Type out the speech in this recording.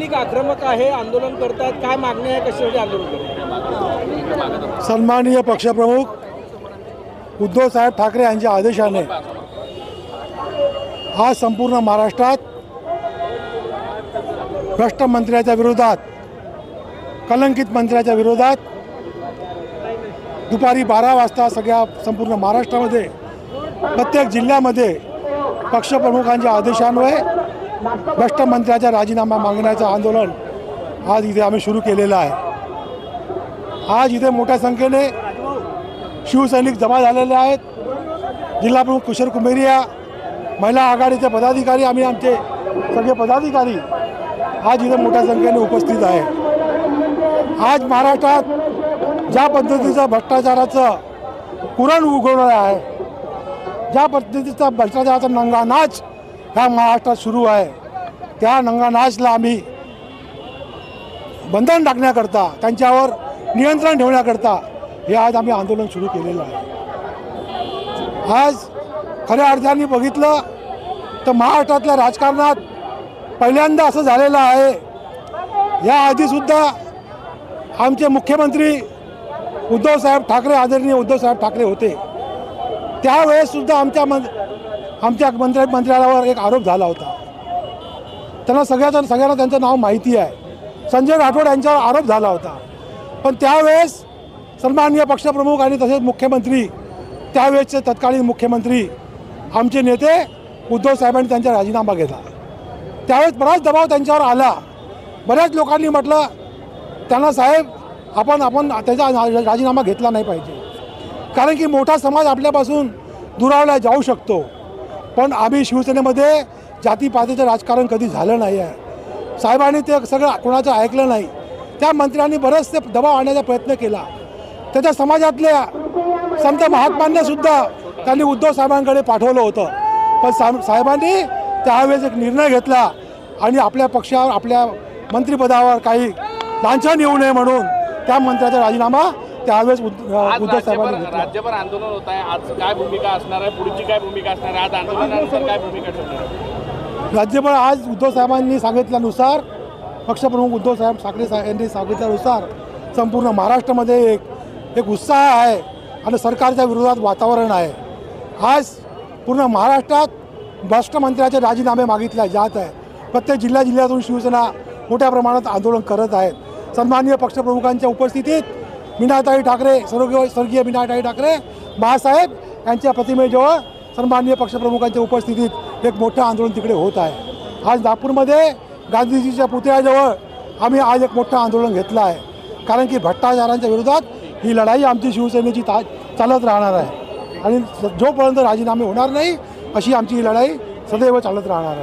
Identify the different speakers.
Speaker 1: सैनिक आक्रमक आहे आंदोलन करतात काय मागणी आहे कशासाठी आंदोलन
Speaker 2: सन्माननीय पक्षप्रमुख उद्धवसाहेब ठाकरे यांच्या आदेशाने आज संपूर्ण महाराष्ट्रात भ्रष्ट मंत्र्याच्या विरोधात कलंकित मंत्र्याच्या विरोधात दुपारी बारा वाजता सगळ्या संपूर्ण महाराष्ट्रामध्ये प्रत्येक जिल्ह्यामध्ये पक्षप्रमुखांच्या आदेशान्वये भ्रष्टमंत्र्याचा राजीनामा मागण्याचं आंदोलन आज इथे आम्ही सुरू केलेलं आहे. आज इथे मोठ्या संख्येने शिवसैनिक जमा झालेले आहेत. जिल्हाप्रमुख कुशल कुमेरिया महिला आघाडीचे पदाधिकारी आम्ही आमचे सगळे पदाधिकारी आज इथे मोठ्या संख्येने उपस्थित आहे. आज महाराष्ट्रात ज्या पद्धतीचं भ्रष्टाचाराचं कुरण उगवलं आहे ज्या पद्धतीचा भ्रष्टाचाराचा नंगा नाच ह्या महाराष्ट्रात सुरू आहे. त्या नंगानाशला आम्ही बंधन टाकण्याकरता त्यांच्यावर नियंत्रण ठेवण्याकरता हे आज आम्ही आंदोलन सुरू केलेलं आहे. आज खऱ्या अर्थाने बघितलं तर महाराष्ट्रातल्या राजकारणात पहिल्यांदा असं झालेलं आहे. या आधीसुद्धा आमचे मुख्यमंत्री उद्धवसाहेब ठाकरे आदरणीय उद्धवसाहेब ठाकरे होते. त्यावेळेससुद्धा आमच्या मन आमच्या मंत्री मंत्र्यावर एक आरोप झाला होता. त्यांना सगळ्याचं सगळ्यांना त्यांचं नाव माहिती आहे. संजय राठोड यांच्यावर आरोप झाला होता. पण त्यावेळेस सन्माननीय पक्षप्रमुख आणि तसेच मुख्यमंत्री त्यावेळेसचे तत्कालीन मुख्यमंत्री आमचे नेते उद्धव साहेबांनी त्यांचा राजीनामा घेतला. त्यावेळेस बराच दबाव त्यांच्यावर आला. बऱ्याच लोकांनी म्हटलं त्यांना साहेब आपण आपण त्याचा राजीनामा घेतला नाही पाहिजे. कारण की मोठा समाज आपल्यापासून दुरावला जाऊ शकतो. पण आम्ही शिवसेनेमध्ये जातीपातीचं राजकारण कधी झालं नाही आहे. साहेबांनी ते सगळं कोणाचं ऐकलं नाही. त्या मंत्र्यांनी बरेचसे दबाव आणण्याचा प्रयत्न केला. त्याच्या समाजातल्या संत महात्मांनीसुद्धा त्यांनी उद्धव साहेबांकडे पाठवलं होतं. पण सा साहेबांनी त्यावेळेस एक निर्णय घेतला आणि आपल्या पक्षावर आपल्या मंत्रिपदावर काही लांछन येऊ नये म्हणून त्या मंत्र्याचा राजीनामा त्यावेळेस उद्धव साहेबांनी
Speaker 3: राज्यभर आंदोलन होत आहे. आज काय भूमिका असणार आहे? पुढची काय भूमिका असणार आहे? आज आंदोलनानंतर काय भूमिका ठरणार आहे?
Speaker 2: राज्यभर आज उद्धव साहेबांनी सांगितल्यानुसार पक्षप्रमुख उद्धव साहेब ठाकरे साहेब यांनी सांगितल्यानुसार संपूर्ण महाराष्ट्रामध्ये एक एक उत्साह आहे आणि सरकारच्या विरोधात वातावरण आहे. आज पूर्ण महाराष्ट्रात भ्रष्ट मंत्र्याचे राजीनामे मागितले जात आहे प्रत्येक जिल्ह्या जिल्ह्यातून शिवसेना मोठ्या प्रमाणात आंदोलन करत आहेत. सन्माननीय पक्षप्रमुखांच्या उपस्थितीत मीनाताई ठाकरे स्वर्गीय स्वर्गीय मीनाताई ठाकरे बाळासाहेब यांच्या प्रतिमेजवळ सन्माननीय पक्षप्रमुखांच्या उपस्थितीत एक मोठं आंदोलन तिकडे होत आहे. आज नागपूरमध्ये गांधीजीच्या पुतळ्याजवळ आम्ही आज एक मोठं आंदोलन घेतलं आहे. कारण की भ्रष्टाचारांच्या विरोधात ही लढाई आमची शिवसेनेची ता चालत राहणार आहे. आणि जोपर्यंत राजीनामे होणार नाही अशी आमची ही लढाई सदैव चालत राहणार आहे.